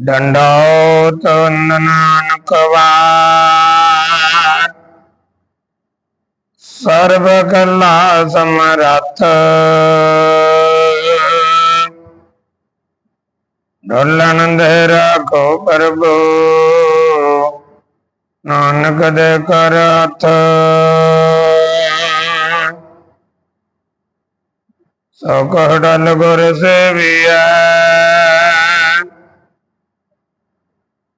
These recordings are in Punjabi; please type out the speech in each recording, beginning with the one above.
ਡੰਡੋਤ ਨਾਨਕ ਵਾਰ ਸਰਬ ਕਲਾ ਸਮਰੱਥ ਡੋਲਣ ਦੇ ਰਾਖੋ ਪ੍ਰਭੂ ਨਾਨਕ ਦੇ ਕਰ ਸੋ ਕਹ ਗੁਰ ਸੇਵੀਐ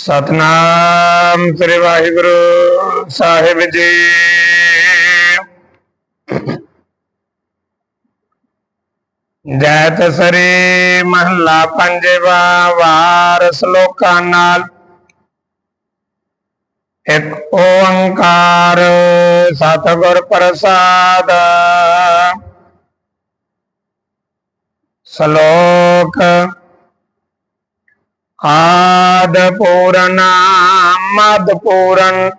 ਸਤਨਾਮ ਸ੍ਰੀ ਵਾਹਿਗੁਰੂ ਸਾਹਿਬ ਜੀ। ਜੈਤ ਸ੍ਰੀ ਮਹੱਲਾ ਪੰਜਵਾ ਵਾਰ ਸ਼ਲੋਕਾਂ ਨਾਲ ਇੱਕ ਓੰਕਾਰ ਸਤਿਗੁਰ ਪ੍ਰਸਾਦ। ਸ਼ਲੋਕ ਆਦ ਪੂਰਨ ਮਦ ਪੂਰਨ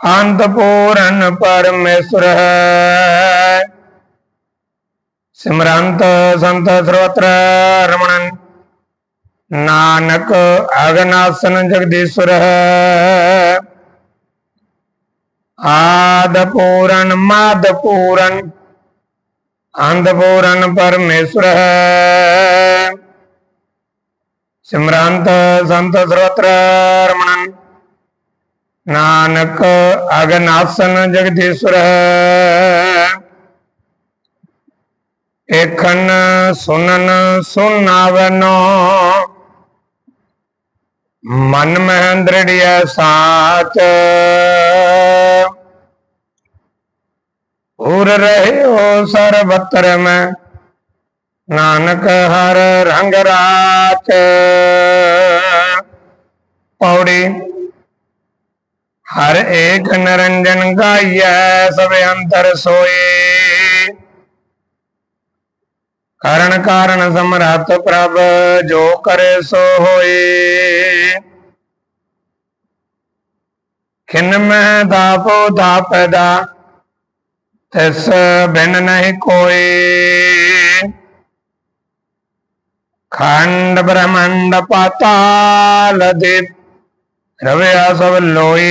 ਅੰਤ ਪੂਰਨ ਪਰਮੇਸ਼ਰ ਹੈ ਸਿਮਰੰਤ ਸੰਤ ਸਰਵਤਰ ਰਮਣਨ ਨਾਨਕ ਅਗਨਾਸਨ ਜਗਦੀਸ਼ਵਰ ਹੈ ਆਦ ਪੂਰਨ ਮਦ ਪੂਰਨ ਅੰਤ ਪੂਰਨ ਪਰਮੇਸ਼ਰ ਹੈ ਸਿਮਰੰਤ ਸੰਤ ਸਰਵਤਰ ਰਮਣਨ ਨਾਨਕ ਅਗਨਾਸਨ ਜਗਦੀਸ਼ਵਰ। ਹੈ ਏਖਨ ਸੁਨਨ ਸੁਨਾਵਨੋ। ਮਨ ਮਹਿੰਦਰੜਿਆ ਸਾਚ। ਉਰ ਰਹਿਓ ਸਰਬਤਰ ਮੈਂ। ਨਾਨਕ ਹਰ ਰੰਗ ਰਾਚ ਪੌੜੀ, ਹਰ ਏਕ ਨਰੰਜਨ ਗਾਈਐ, ਸਭ ਅੰਤਰ ਸੋਏ। ਕਰਨ ਕਾਰਨ ਸਮਰੱਥ ਪ੍ਰਭ, ਜੋ ਕਰੇ ਸੋ ਹੋਏ। ਖਿਨ ਮੈਂ ਦਾਪੋ ਦਾਪਦਾ, ਤਿਸ ਬਿਨ ਨਹੀਂ ਕੋਈ ਖੰਡ ਬ੍ਰਹਮੰਡ ਪਾਤਾਲ ਦੇ ਰਵਿਆ ਸਭ ਲੋਈ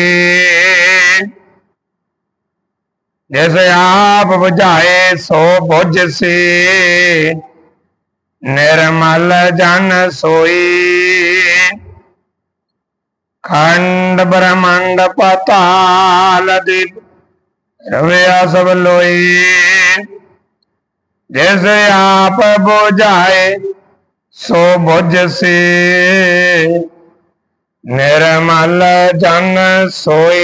ਜਿਸ ਆਪ 부ਝਾਏ ਸੋ ਬੁਝ ਸੇ ਨਿਰਮਲ ਜਨ ਸੋਈ ਖੰਡ ਬ੍ਰਹਮੰਡ ਪਤਾਲ ਦੀਪ ਰਵਿਆ ਸਭ ਲੋਈ ਜੈਸੇ ਆਪ 부ਝਾਏ ਸੋ ਬੁਝ ਸੀ। ਨਿਰਮਲ ਜਨ ਸੋਈ।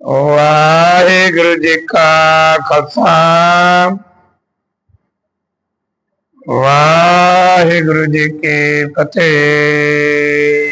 ਵਾਹਿਗੁਰੂ ਜੀ ਕਾ ਖਾਲਸਾ। ਵਾਹਿਗੁਰੂ ਜੀ ਕੀ ਫਤਿਹ।